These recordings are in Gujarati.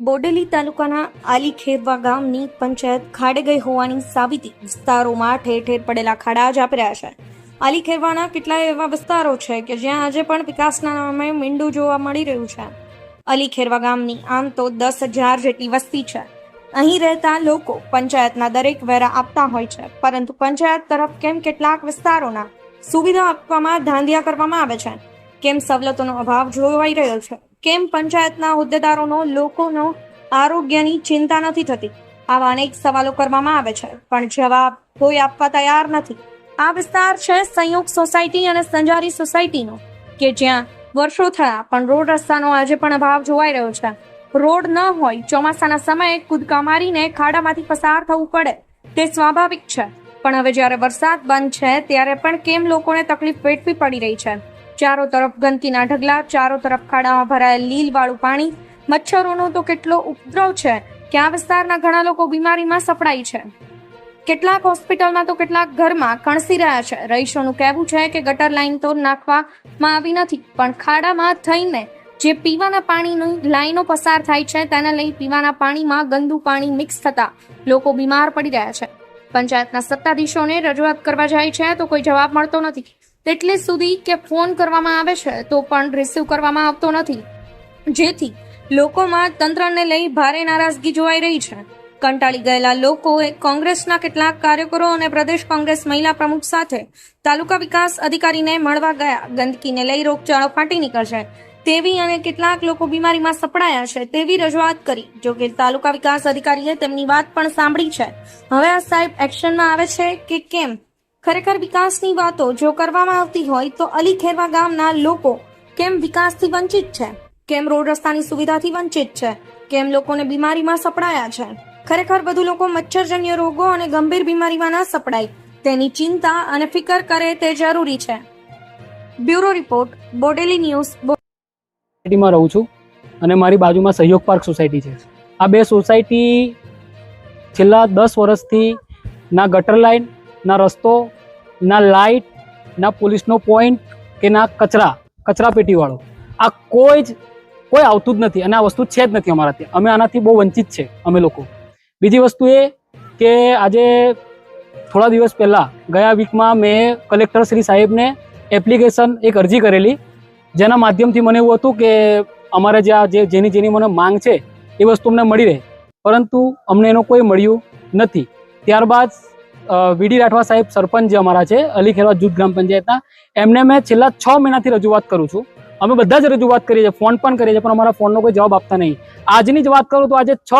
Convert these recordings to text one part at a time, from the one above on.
બોડેલી તાલુકાના આલી ખેરવા ગામની પંચાયત ખાડે ગઈ હોવાની સાબિતી વિસ્તારોમાં ઠેર ઠેર પડેલા ખાડા જ આપી છે. આલી ખેરવાના કેટલાય એવા વિસ્તારો છે કે જ્યાં આજે પણ વિકાસના નામે મીંડું જોવા મળી રહ્યું છે. અલી ખેરવા ગામની આમ તો દસ હજાર જેટલી વસ્તી છે. અહીં રહેતા લોકો પંચાયતના દરેક વેરા આપતા હોય છે, પરંતુ પંચાયત તરફ કેમ કેટલાક વિસ્તારોના સુવિધા આપવામાં ધાંધિયા કરવામાં આવે છે? કેમ સવલતોનો અભાવ જોવાઈ રહ્યો છે? કેમ પંચાયતના હોદ્દેદારોનો, લોકોનો આરોગ્યની ચિંતા નથી થતી? આવા અનેક સવાલો કરવામાં આવે છે, પણ જવાબ કોઈ આપવા તૈયાર નથી. આ વિસ્તાર છે સંયુક્ત સોસાયટી અને સંજારી સોસાયટીનો, કે જ્યાં વર્ષો થયા, પણ રોડ રસ્તાનો આજે પણ અભાવ જોવાઈ રહ્યો છે. રોડ ન હોય, ચોમાસાના સમયે કૂદકા મારીને ખાડામાંથી પસાર થવું પડે, તે સ્વાભાવિક છે. પણ હવે જ્યારે વરસાદ બંધ છે, ત્યારે પણ કેમ લોકોને તકલીફ વેઠવી પડી રહી છે? ચારો તરફ ગંદકીના ઢગલા, ચારો તરફ ખાડામાં ભરાયેલ લીલવાળું પાણી. મચ્છરોનો તો કેટલો ઉપદ્રવ છે? કે આ વિસ્તારના ઘણા લોકો બીમારીમાં સપડાય છે? કેટલાક હોસ્પિટલમાં તો કેટલાક ઘરમાં કણસી રહ્યા છે. રહીશોનું કહેવું છે કે ગટર લાઈન તો નાખવામાં આવી નથી, પણ ખાડામાં થઈને જે પીવાના પાણીની લાઈનો પસાર થાય છે, તેને લઈ પીવાના પાણીમાં ગંદુ પાણી મિક્સ થતા લોકો બીમાર પડી રહ્યા છે. પંચાયતના સત્તાધીશોને રજૂઆત કરવા જાય છે તો કોઈ જવાબ મળતો નથી. તેટલે સુધી કે ફોન કરવામાં આવે છે, તો પણ રિસીવ કરવામાં આવતો નથી. જેથી લોકોમાં તંત્રને લઈ ભારે નારાજગી જોવાઈ રહી છે. કંટાળી ગયેલા લોકોએ કોંગ્રેસના કેટલાક કાર્યકરો અને પ્રદેશ કોંગ્રેસ મહિલા પ્રમુખ સાથે તાલુકા વિકાસ અધિકારીને મળવા ગયા. ગંદકીને લઈ રોગચાળો ફાટી નીકળશે. તેવી અને કેટલાક લોકો બીમારીમાં સપડાયા છે તેવી રજૂઆત કરી. જો કે તાલુકા વિકાસ અધિકારીએ તેમની વાત પણ સાંભળી છે. હવે આ સાહેબ એક્શનમાં આવે છે કે કેમ? ખરેખર વિકાસની વાતો જો કરવામાં આવતી હોય તો અલી ખેરવા ગામના લોકો કેમ વિકાસથી વંચિત છે? કેમ રોડ રસ્તાની સુવિધાથી વંચિત છે? કેમ લોકોને બીમારીમાં સપડાયા છે? ખરેખર બધું લોકો મચ્છરજન્ય રોગો અને ગંભીર બીમારીમાં ન સપડાય. તેની ચિંતા અને ફિકર કરે તે જરૂરી છે. બ્યુરો રિપોર્ટ, બોડેલી ન્યૂઝ સોસાયટીમાં રહું છું અને મારી બાજુમાં સહયોગ પાર્ક સોસાયટી છે. આ બે સોસાયટી છેલ્લા દસ વર્ષથી ના ગટર લાઇન ના રસ્તો ના લાઇટ, ના પોલીસનો પોઈન્ટ કે ના કચરા કચરા પેટીવાળો. આ કોઈ જ, કોઈ આવતું જ નથી અને આ વસ્તુ છે જ નથી અમારા ત્યાં. અમે આનાથી બહુ વંચિત છે, અમે લોકો. બીજી વસ્તુ એ કે આજે થોડા દિવસ પહેલાં ગયા વીકમાં મેં કલેક્ટર શ્રી સાહેબને એપ્લિકેશન એક અરજી કરેલી. જેના માધ્યમથી મને એવું હતું કે અમારે જે જે, જેની જેની મને માંગ છે એ વસ્તુ અમને મળી રહે. પરંતુ અમને એનો કોઈ મળ્યું નથી. ત્યારબાદ વીડી રાઠવા સાહેબ સરપંચ અમારા છે, અલી ખેરવા જૂથ ગ્રામ પંચાયતના, એમને મેં છેલ્લા છ મહિનાથી રજૂઆત કરું છું. અમે બધા જ રજૂઆત કરીએ છીએ, ફોન પણ કરીએ છીએ, પણ અમારા ફોનનો કોઈ જવાબ આપતા નહીં. આજની જ વાત કરું તો આજે છ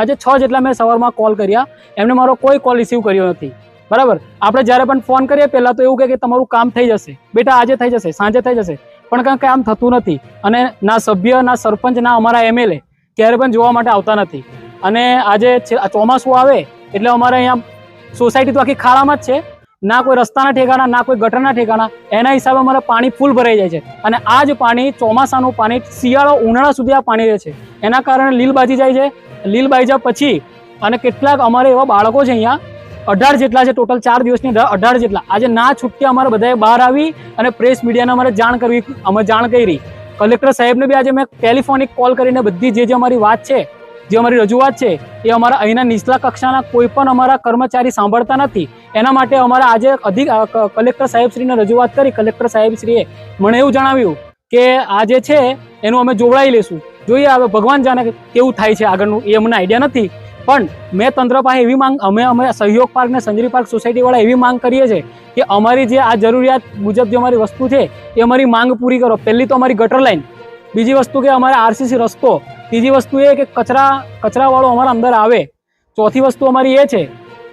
આજે છ જેટલા મેં સવારમાં કોલ કર્યા, એમને મારો કોઈ કોલ રિસીવ કર્યો નથી. બરાબર? આપણે જ્યારે પણ ફોન કરીએ, પહેલાં તો એવું કહે કે તમારું કામ થઈ જશે. બેટા, આજે થઈ જશે, સાંજે થઈ જશે. પણ કાંઈ કામ થતું નથી. અને ના સભ્ય, ના સરપંચ, ના અમારા એમએલએ ક્યારે પણ જોવા માટે આવતા નથી. અને આજે ચોમાસું આવે, એટલે અમારે અહીંયા સોસાયટી તો આખી ખાડામાં જ છે. ના કોઈ રસ્તાના ઠેકાણા, ના કોઈ ગટરના ઠેકાણા. એના હિસાબે અમારે પાણી ફૂલ ભરાઈ જાય છે. અને આ જ પાણી, ચોમાસાનું પાણી, શિયાળો, ઉનાળા સુધી આ પાણી રહે છે. એના કારણે લીલ બાજી જાય છે. લીલ બાજી પછી અને કેટલાક અમારે એવા બાળકો છે અહીંયા, અઢાર જેટલા છે ટોટલ, ચાર દિવસની અંદર અઢાર જેટલા. આજે ના છૂટકે અમારે બધાએ બહાર આવી અને પ્રેસ મીડિયાને અમારે જાણ કરવી, અમે જાણ કરી. કલેક્ટર સાહેબને બી આજે મેં ટેલિફોનિક કોલ કરીને બધી જે જે અમારી વાત છે જે અમારી રજૂઆત છે, એ અમારા અહીંના નીચલા કક્ષાના કોઈ પણ અમારા કર્મચારી સાંભળતા નથી. એના માટે અમારે આજે અધિક કલેક્ટર સાહેબશ્રીને રજૂઆત કરી, કલેક્ટર સાહેબશ્રીએ મને એવું જણાવ્યું કે આ જે છે, એનું અમે જોવડાવી લેશું. જોઈએ હવે ભગવાન જાણે કેવું થાય છે આગળનું, એ અમને આઈડિયા નથી. પણ મેં તંત્ર પાસે એવી માંગ, અમે અમે સહયોગ પાર્ક ને સંજરી પાર્ક સોસાયટીવાળા એવી માંગ કરીએ છીએ કે અમારી જે આ જરૂરિયાત મુજબ જે અમારી વસ્તુ છે, એ અમારી માંગ પૂરી કરો. પહેલી તો અમારી ગટર લાઈન, બીજી વસ્તુ કે અમારે આરસીસી રસ્તો ત્રીજી વસ્તુ એ કે કચરા, કચરાવાળો અમારા અંદર આવે. ચોથી વસ્તુ અમારી એ છે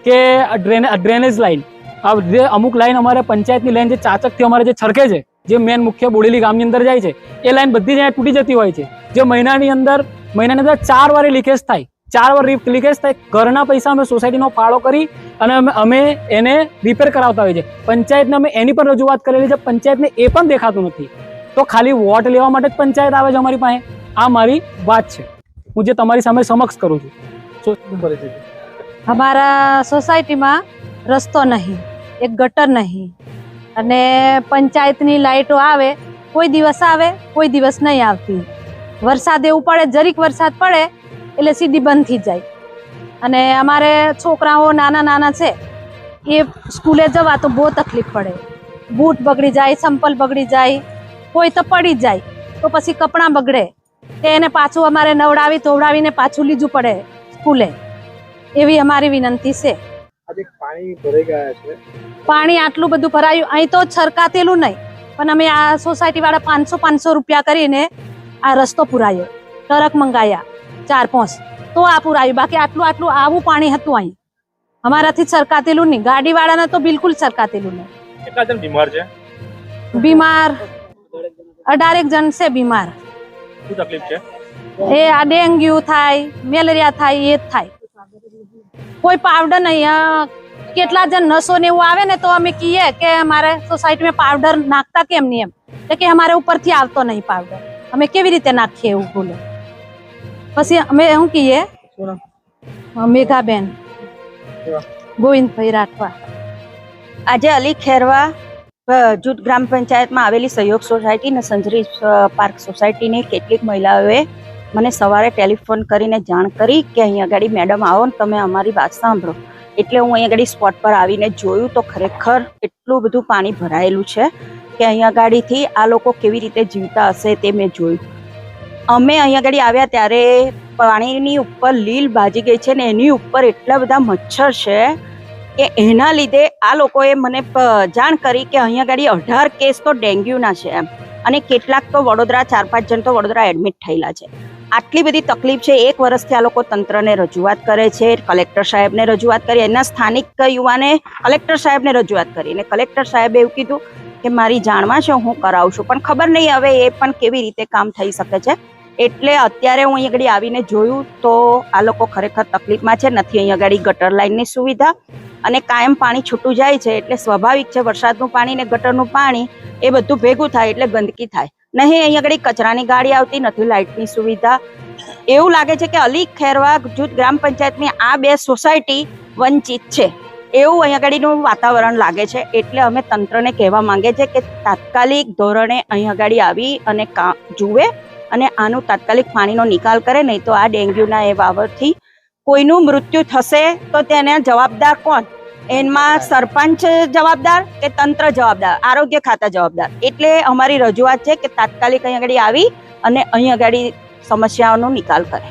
કે ડ્રેને ડ્રેનેજ લાઇન આ જે અમુક લાઈન અમારે પંચાયતની લાઈન જે ચાચકથી અમારે જે છરકે છે, જે મેન મુખ્ય બોડેલી ગામની અંદર જાય છે, એ લાઈન બધી જ તૂટી જતી હોય છે. જે મહિનાની અંદર મહિનાની અંદર ચાર વારે લીકેજ થાય. ચાર વાર લીકેજ થાય. ઘરના પૈસા અમે સોસાયટીનો ફાળો કરી અને અમે એને રિપેર કરાવતા હોઈએ છીએ. પંચાયતને અમે એની પણ રજૂઆત કરેલી છે. પંચાયતને એ પણ દેખાતું નથી. તો ખાલી વોટ લેવા માટે જ પંચાયત આવે છે અમારી પાસે. આ મારી વાત છે. હું જે તમારી સામે સમક્ષ કરું છું. અમારા સોસાયટીમાં રસ્તો નહીં, એક ગટર નહીં. અને પંચાયતની લાઇટો આવે, કોઈ દિવસ આવે, કોઈ દિવસ નહીં આવતી. વરસાદ એવું પડે, જરીક વરસાદ પડે, એટલે સીધી બંધ થઈ જાય. અને અમારે છોકરાઓ નાના નાના છે, એ સ્કૂલે જવા તો બહુ તકલીફ પડે. બૂટ બગડી જાય, સંપલ બગડી જાય, કોઈ તો પડી જાય, તો પછી કપડાં બગડે. તે એને પાછું અમારે નવડાવી ધોવડાવીને પાછું લીધું પડે સ્કૂલે. એવી અમારી વિનંતી છે. પાણી ભરાઈ ગયા છે. પાણી આટલું બધું ભરાયું. અહીં તો છરકાતેલું નહીં પણ અમે આ સોસાયટી વાળા પાંચસો પાંચસો રૂપિયા કરીને આ રસ્તો પુરાયો. ટરક મંગાયા ચાર પાંચ તો આ પુરાયું. બાકી આટલું આટલું આવું પાણી હતું અહીં. અમારાથી છરકાતેલું નહીં. ગાડી વાળાને તો બિલકુલ છરકાતેલું નહીં. કેટલા જણ બીમાર છે? બીમાર અઢારેક જણ છે બીમાર. શું તકલીફ છે? એ આ ડેન્ગ્યુ થાય મેલેરિયા થાય એ જ થાય. કોઈ પાવડર નહીં કેટલા જણ નસો ને એવું આવે ને તો અમે કહીએ કે અમારે સોસાયટીમાં પાવડર નાખતા કેમ નહીં એમ? તો કે અમારે ઉપરથી આવતો નહીં પાવડર અમે કેવી રીતે નાખીએ એવું ભૂલે પછી અમે શું કહીએ? મેઘાબેન. ગોવિંદભાઈ રાઠવા. આજે અલી ખેરવા જૂથ ગ્રામ પંચાયતમાં આવેલી સહયોગ સોસાયટી અને સંજરી પાર્ક સોસાયટીની કેટલીક મહિલાઓએ મને સવારે ટેલિફોન કરીને જાણ કરી કે અહીંયા આગળ મેડમ, આવો ને તમે અમારી વાત સાંભળો. એટલે હું અહીંયા આગળ સ્પોટ પર આવીને જોયું તો ખરેખર એટલું બધું પાણી ભરાયેલું છે કે અહીંયા ગાડીથી આ લોકો કેવી રીતે જીવતા હશે તે મેં જોયું. અમે અહીં આગળ આવ્યા ત્યારે પાણીની ઉપર લીલ ભાજી ગઈ છે ને એની ઉપર એટલા બધા મચ્છર છે કે એના લીધે આ લોકોએ મને જાણ કરી કે અહીંયા આગળ અઢાર કેસ તો ડેન્ગ્યુના છે એમ. અને કેટલાક તો વડોદરા, ચાર પાંચ જણ તો વડોદરા એડમિટ થયેલા છે. આટલી બધી તકલીફ છે, એક વર્ષથી આ લોકો તંત્રને રજૂઆત કરે છે કલેક્ટર સાહેબને રજૂઆત કરી, એના સ્થાનિક યુવાને કલેક્ટર સાહેબને રજૂઆત કરી. અને કલેક્ટર સાહેબે એવું કીધું કે, મારી જાણમાં છે હું કરાવું છું? પણ ખબર નહીં હવે એ પણ કેવી રીતે કામ થઈ શકે છે. એટલે અત્યારે હું અહીં આગળ આવીને જોયું તો આ લોકો ખરેખર તકલીફમાં છે, નથી અહીં આગળ ગટર લાઇનની સુવિધા અને કાયમ પાણી છૂટું જાય છે એટલે સ્વાભાવિક છે, વરસાદનું પાણી ને ગટરનું પાણી એ બધું ભેગું થાય એટલે ગંદકી થાય. નહીં અહીંયા આગળ કચરાની ગાડી આવતી નથી લાઇટની સુવિધા. એવું લાગે છે કે અલી ખેરવા જૂથ ગ્રામ પંચાયતની આ બે સોસાયટી વંચિત છે. એવું અહીંયા આગળનું વાતાવરણ લાગે છે એટલે અમે તંત્રને કહેવા માંગે છે કે તાત્કાલિક ધોરણે અહીં આગળ આવી અને જુએ અને આનું તાત્કાલિક પાણીનો નિકાલ કરે નહીં તો આ ડેન્ગ્યુના એ વાવરથી કોઈનું મૃત્યુ થશે તો તેને જવાબદાર કોણ? એમાં સરપંચ જવાબદાર કે તંત્ર જવાબદાર? આરોગ્ય ખાતા જવાબદાર? એટલે અમારી રજૂઆત છે કે તાત્કાલિક અહીં આગળ આવી અને અહીં આગળ સમસ્યાઓનો નિકાલ કરે.